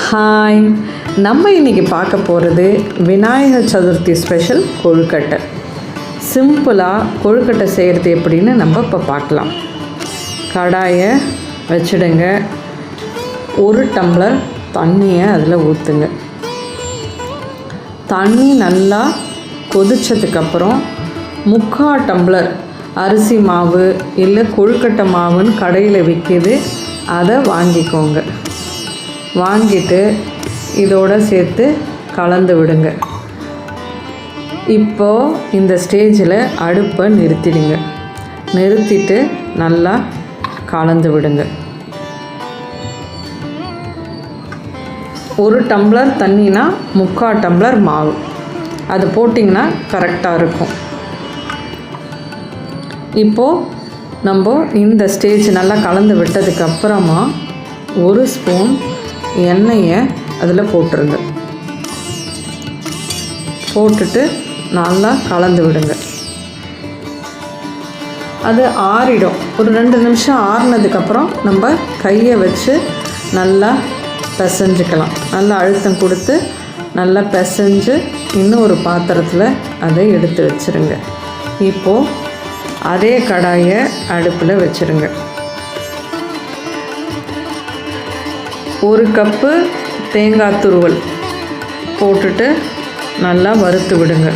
Hi நம்ம இன்றைக்கி பார்க்க போகிறது விநாயகர் சதுர்த்தி ஸ்பெஷல் கொழுக்கட்டை. சிம்பிளாக கொழுக்கட்டை செய்கிறது எப்படின்னு நம்ம இப்போ பார்க்கலாம். கடாயை வச்சிடுங்க. ஒரு டம்ளர் தண்ணியை அதில் ஊற்றுங்க தண்ணி நல்லா கொதிச்சதுக்கப்புறம் முக்கால் டம்ளர் அரிசி மாவு இல்லை கொழுக்கட்டை மாவுன்னு கடையில் விற்கிது அதை வாங்கிக்கோங்க. வாங்கிட்டு இதோட சேர்த்து கலந்து விடுங்க. இப்போது இந்த ஸ்டேஜில் அடுப்பை நிறுத்திடுங்க. நிறுத்திட்டு நல்லா கலந்து விடுங்க. ஒரு டம்ளர் தண்ணினா முக்கால் டம்ளர் மாவு. அது போட்டிங்கன்னா கரெக்டாக இருக்கும். இப்போது நம்ம இந்த ஸ்டேஜ் நல்லா கலந்து விட்டதுக்கப்புறமா ஒரு ஸ்பூன் எண்ணெயை அதில் போட்டுருங்க. போட்டுட்டு நல்லா கலந்து விடுங்க. அது ஆறிடும். ஒரு ரெண்டு நிமிஷம் ஆறினதுக்கப்புறம் நம்ம கையை வச்சு நல்லா பிசைஞ்சுக்கலாம். நல்லா அழுத்தம் கொடுத்து நல்லா பிசைஞ்சு இன்னும் ஒரு பாத்திரத்தில் அதை எடுத்து வச்சுருங்க. இப்போது அதே கடாயை அடுப்பில் வச்சுருங்க. ஒரு கப்பு தேங்காய் துருவல் போட்டுட்டு நல்லா வறுத்து விடுங்க.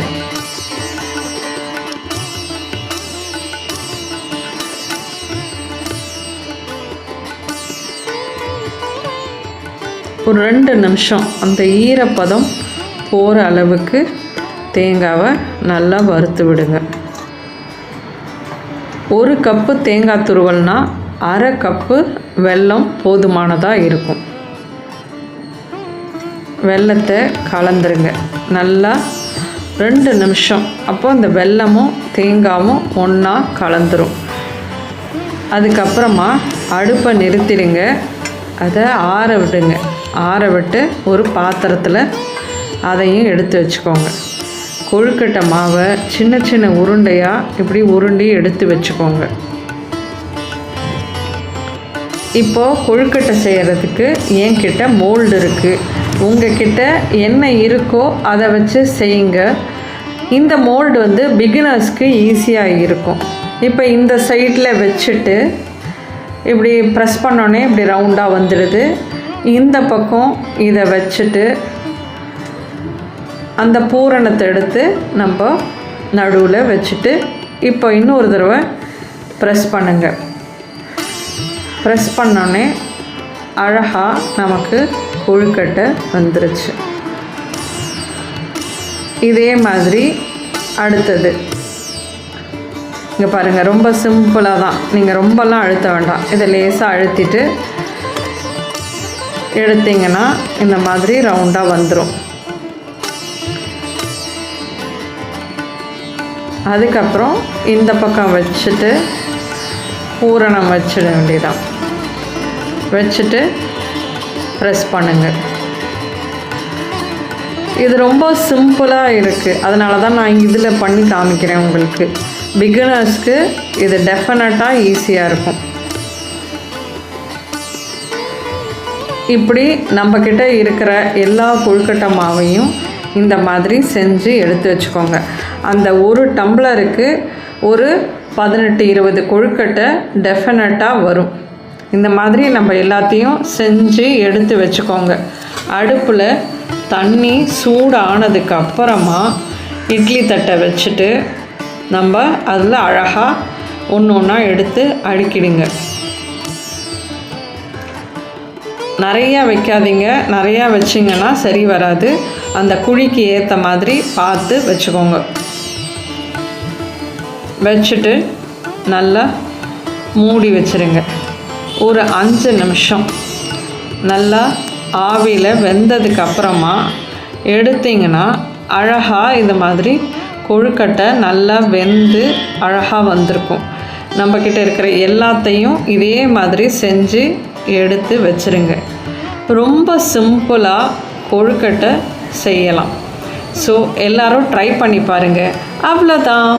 ஒரு ரெண்டு நிமிஷம் அந்த ஈரப்பதம் போகிற அளவுக்கு தேங்காவை நல்லா வறுத்து விடுங்க. ஒரு கப்பு தேங்காய் துருவல்னால் அரை கப்பு வெல்லம் போதுமானதாக இருக்கும். வெல்லத்தை கலந்துருங்க. நல்லா ரெண்டு நிமிஷம். அப்போ அந்த வெல்லமும் தேங்காயும் ஒன்றா கலந்துரும். அதுக்கப்புறமா அடுப்பை நிறுத்திடுங்க. அதை ஆற விடுங்க. ஆற விட்டு ஒரு பாத்திரத்தில் அதையும் எடுத்து வச்சுக்கோங்க. கொழுக்கட்டை மாவை சின்ன சின்ன உருண்டையாக இப்படி உருண்டி எடுத்து வச்சுக்கோங்க. இப்போது கொழுக்கட்டை செய்கிறதுக்கு என்கிட்ட மோல்டு இருக்குது உங்ககிட்ட என்ன இருக்கோ அதை வச்சு செய்யுங்க. இந்த மோல்டு வந்து பிகினர்ஸ்க்கு ஈஸியாக இருக்கும். இப்போ இந்த சைடில் வச்சுட்டு இப்படி ப்ரெஸ் பண்ணோன்னே இப்படி ரவுண்டாக வந்துடுது. இந்த பக்கம் இதை வச்சுட்டு அந்த பூரணத்தை எடுத்து நம்ம நடுவில் வச்சுட்டு இப்போ இன்னொரு தடவை ப்ரெஸ் பண்ணுங்கள் ப்ரெஸ் பண்ணோன்னே அழகாக நமக்கு கொழுக்கட்டை வந்துருச்சு. இதே மாதிரி அடுத்தது. இங்கே பாருங்கள் ரொம்ப சிம்பிளாக தான். நீங்கள் ரொம்பலாம் அழுத்த வேண்டாம். இதை லேசாக அழுத்திட்டு எடுத்தீங்கன்னா இந்த மாதிரி ரவுண்டாக வந்துடும் அதுக்கப்புறம் இந்த பக்கம் வச்சுட்டு பூரணம் வச்சிட வேண்டியதான் வச்சுட்டு ப்ரெஸ் பண்ணுங்கள் இது ரொம்ப சிம்பிளாக இருக்குது அதனால தான் நான் இதில் பண்ணி காமிக்கிறேன் உங்களுக்கு. பிகினர்ஸ்க்கு இது டெஃபினட்டாக ஈஸியாக இருக்கும். இப்படி நம்மக்கிட்ட இருக்கிற எல்லா கொழுக்கட்டை மாவையும் இந்த மாதிரி செஞ்சு எடுத்து வச்சுக்கோங்க. அந்த ஒரு டம்ளருக்கு ஒரு பதினெட்டு இருபது கொழுக்கட்டை டெஃபினட்டாக வரும். இந்த மாதிரி நம்ம எல்லாத்தையும் செஞ்சு எடுத்து வச்சுக்கோங்க. அடுப்பில் தண்ணி சூடானதுக்கு அப்புறமா இட்லி தட்டை வச்சுட்டு நம்ம அதில் அழகாக ஒன்று ஒன்றா எடுத்து அடுக்கிடுங்க. நிறையா வைக்காதீங்க. நிறையா வச்சிங்கன்னா சரி வராது. அந்த குழிக்கு ஏற்ற மாதிரி பார்த்து வச்சுக்கோங்க. வச்சுட்டு நல்லா மூடி வச்சுருங்க. ஒரு அஞ்சு நிமிஷம். நல்லா ஆவியில் வெந்ததுக்கு அப்புறமா எடுத்திங்கன்னா அழகாக இந்த மாதிரி கொழுக்கட்டை நல்லா வெந்து அழகாக வந்திருக்கும். நம்மக்கிட்ட இருக்கிற எல்லாத்தையும் இதே மாதிரி செஞ்சு எடுத்து வச்சுருங்க. ரொம்ப சிம்பிளாக கொழுக்கட்டை செய்யலாம். ஸோ எல்லோரும் ட்ரை பண்ணி பாருங்கள் அவ்வளோதான்